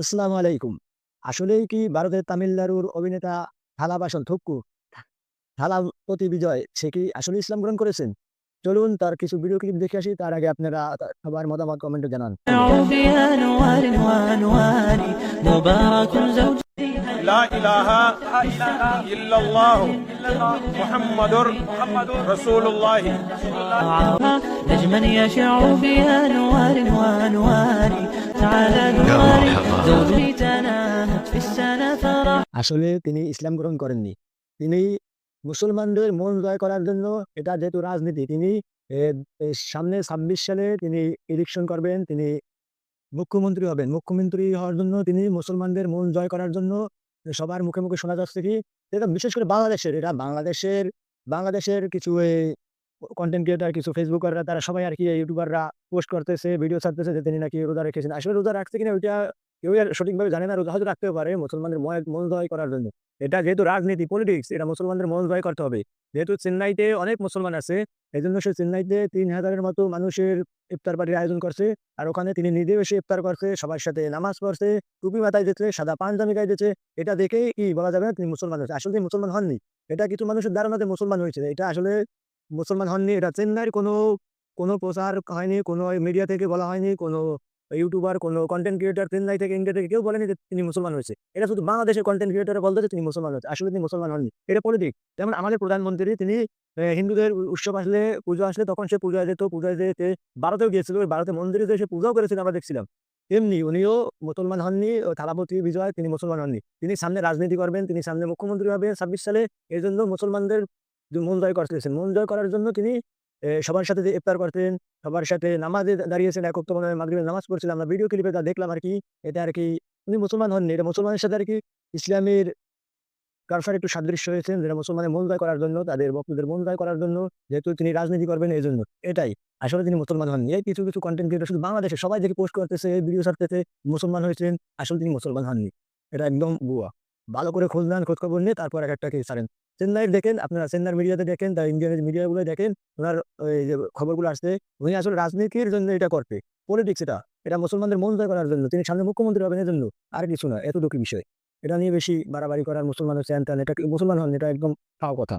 আসসালামু আলাইকুম। আসলেই কি ভারতের তামিলনাড়ুর অভিনেতা থালাবাসন থুক্কু, থালাপতি বিজয় সে কি আসলেই ইসলাম গ্রহণ করেছেন? চলুন তার কিছু ভিডিও ক্লিপ দেখে আসি। তার আগে আপনারা তা সবার মতামত কমেন্টে জানান। بأنوار وأنوار مبارك زوجتي لا إله إلا الله محمد رسول الله نجما يشع بأنوار وأنوار আসলে তিনি ইসলাম গ্রহণ করেননি। তিনি মুসলমানদের মন জয় করার জন্য এটা যেহেতু রাজনীতি, তিনি সামনে ছাব্বিশ সালে তিনি ইলেকশন করবেন, তিনি মুখ্যমন্ত্রী হবেন। মুখ্যমন্ত্রী হওয়ার জন্য তিনি মুসলমানদের মন জয় করার জন্য সবার মুখে মুখে শোনা যাচ্ছে কি বিশেষ করে বাংলাদেশের, এটা বাংলাদেশের বাংলাদেশের কিছু কনটেন্ট ক্রিয়েটর কিছু ফেসবুকাররা তারা সবাই আরকি ইউটিউবাররা পোস্ট করতেছে, ভিডিও ছাড়তেছে যে তিনি নাকি রোজা রেখেছেন। আসলে রোজা রাখছে কিনা ওইটা কেউই আর সঠিকভাবে জানে না। রোজা হয়তো রাখতেও পারে মুসলমানদের মন জয় করার জন্য। এটা যেহেতু রাজনীতি, পলিটিক্স এটা মুসলমানদের মন জয় করতে হবে। যেহেতু চেন্নাইতে অনেক মুসলমান আছে, এজন্য সে চেন্নাইতে ৩০০০ এর মতো মানুষের ইফতার পার্টির আয়োজন করছে। আর ওখানে তিনি নিজেও এসে ইফতার করছে, সবার সাথে নামাজ পড়ছে, টুপি মাথায় দিয়েছে, সাদা পাঞ্জাবি গায়ে দিয়েছে। এটা দেখেই কি বলা যাবে না তিনি মুসলমান হয়েছে। আসলে তিনি মুসলমান হননি। এটা কিছু মানুষের ধারণাতে মুসলমান হয়েছে। এটা আসলে মুসলমান হননি। এটা চেন্নাইয়ের কোনো, কোনো প্রচার হয়নি, কোনো মিডিয়া থেকে বলা হয়নি, কোনো ইউটিউবার, কোনো কন্টেন্ট ক্রিয়েটর চেন্নাই থেকে, ইন্ডিয়া থেকে কেউ বলেনি যে তিনি মুসলমান হয়েছে। এটা শুধু বাংলাদেশের কনটেন্ট ক্রিয়েটররা বলতেছে তিনি মুসলমান হয়েছে। আসলে তিনি মুসলমান হননি। এটা পলিটিক্স। যেমন আমাদের প্রধানমন্ত্রী তিনি হিন্দুদের উৎসব আসলে, পুজো আসলে তখন সে পূজায় যেত। পূজায় যেতে ভারতেও গিয়েছিল। ভারতের মন্দিরে যেয়ে সে পূজাও করেছিল আমরা দেখছিলাম। তেমনি উনিও মুসলমান হননি। থালাপতি বিজয় তিনি মুসলমান হননি। তিনি সামনে রাজনীতি করবেন, তিনি সামনে মুখ্যমন্ত্রী হবেন ২৬ সালে। এজন্য মুসলমানদের যে মন জয় করতেছেন। মন জয় করার জন্য তিনি সবার সাথে ইফতার করতেন, সবার সাথে নামাজে দাঁড়িয়েছেন একত্র মাগরিবের নামাজ পড়ছিলাম। আমরা ভিডিও ক্লিপে তা দেখলাম আরকি। এটা আরকি উনি মুসলমান হননি। এটা মুসলমানের সাথে আরকি ইসলামের কারফার একটু সাদৃশ্য হয়েছেন যেটা মুসলমানের মন জয় করার জন্য, তাদের বক্তদের মন জয় করার জন্য, যেহেতু তিনি রাজনীতি করবেন এই জন্য এটাই। আসলে তিনি মুসলমান হননি। এই কিছু, কিছু কন্টেন্ট ক্রিয়েটর শুধু বাংলাদেশে সবাই দেখে পোস্ট করতেছে, ভিডিও ছাড়তেছে, মুসলমান হয়েছেন। আসলে তিনি মুসলমান হননি। এটা একদম ভুয়া। ভালো করে খোঁজ নেন, খোঁজখবর নিয়ে তারপর এক একটা কেস ছাড়েন। চেন্নাইয়ের দেখেন, আপনারা চেন্নাইয়ের মিডিয়াতে দেখেন, তার ইন্ডিয়ান মিডিয়াগুলো দেখেন, ওনার ওই যে খবরগুলো আসছে, উনি আসলে রাজনীতির জন্য এটা করবে পলিটিক্স এটা। এটা মুসলমানদের মন জয় করার জন্য। তিনি সামনে মুখ্যমন্ত্রী হবেন এর জন্য আর কিছু না। এতটুকু বিষয়। এটা নিয়ে বেশি বাড়াবাড়ি করার মুসলমানের চ্যান এটা মুসলমান হন এটা একদম ফাও কথা।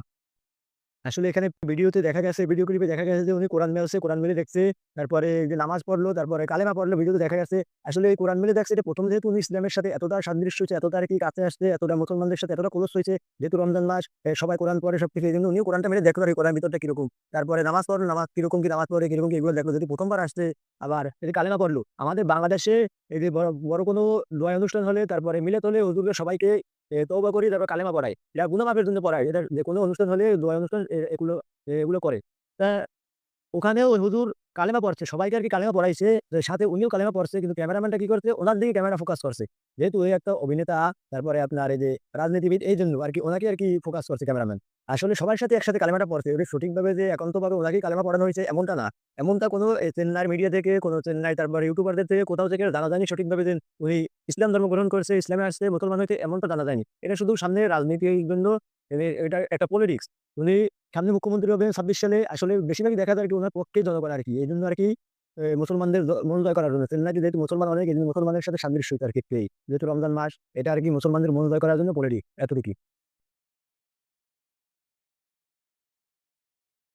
আসলে এখানে ভিডিওতে দেখা গেছে, ভিডিও ক্লিপে দেখা গেছে যে উনি কোরআন মেলছে, কোরআন মেলে দেখছে। তারপরে যে নামাজ পড়ল, তারপরে কালেমা পড়ল ভিডিওতে দেখা গেছে। আসলে এই কোরআন মেলে দেখছে এটা ১ম যেহেতু উনি ইসলামের সাথে এতটা সাদৃশ্য হয়েছে, এতটা কি কাছে আসছে, এতটা মুসলমানদের সাথে এতটা ক্লোজ হয়েছে। যেহেতু রমজান মাস, সবাই কোরআন পড়ে সবকিছু এজন্য উনিও কোরআনটা মেলে দেখল আরকি কোরআনের ভিতরটা কীরকম। তারপরে নামাজ পড়ল, নামাজ কীরকম কি নামাজ পড়ে, কীরকম কি এগুলো দেখল। যদি ১ম বার আসছে আবার এই যে কালেমা পড়ল। আমাদের বাংলাদেশে এই যে বড়, কোনো দোয়া অনুষ্ঠান হলে, তারপরে মিলাদ হলে হুজুররা সবাইকে এ তওবা করি তারপর কালেমা পড়ায়। এটা গুনাহ মাফের জন্য পড়ায়। এটা যেকোনো অনুষ্ঠান হলে দোয়া অনুষ্ঠান এগুলো এগুলো করে। তা ওখানেও ওই হুজুর কালেমা পড়ছে। সবাইকে আর কি কালেমা পড়াইছে। সাথে উনিও কালেমা পড়ছে। কিন্তু ক্যামেরাম্যানটা কি করছে? উনার দিকে ক্যামেরা ফোকাস করছে। যেহেতু উনি একটা অভিনেতা, তারপরে আপনার এই যে রাজনীতিবিদ এই জন্য আর কি ওনাকে আর কি ফোকাস করছে ক্যামেরাম্যান। আসলে সবার সাথে একসাথে কালেমাটা পড়ছে। ওটা সঠিকভাবে যে একান্তভাবে উনাকেই কালেমা পড়ানো হয়েছে এমনটা না। এমনটা কোনো এ চেন্নাইয়ের মিডিয়া থেকে, কোনো চেন্নাই তারপরে ইউটিউবারদের থেকে কোথাও থেকে জানা জানি সঠিকভাবে যে উনি ইসলাম ধর্ম গ্রহণ করেছে, ইসলামে আসছে, মুসলমান হয়েছে এমনটা জানা যায়নি। এটা শুধু সামনে রাজনীতির জন্য এটা একটা পলিটিক্স। উনি সামনে মুখ্যমন্ত্রী হবেন ২৬ সালে। আসলে বেশিরভাগই দেখা যায় আরকি ওনার পক্ষে জনগণ এই জন্য আর কি মুসলমানদের মন জয় করার জন্য। চেন্নাইতে যেহেতু মুসলমান অনেক এই মুসলমানের সাথে সাদৃশ্য আর কি যেহেতু রমজান মাস এটা আর কি মুসলমানদের মন জয় করার জন্য পলিটিক্স এতটুকুই।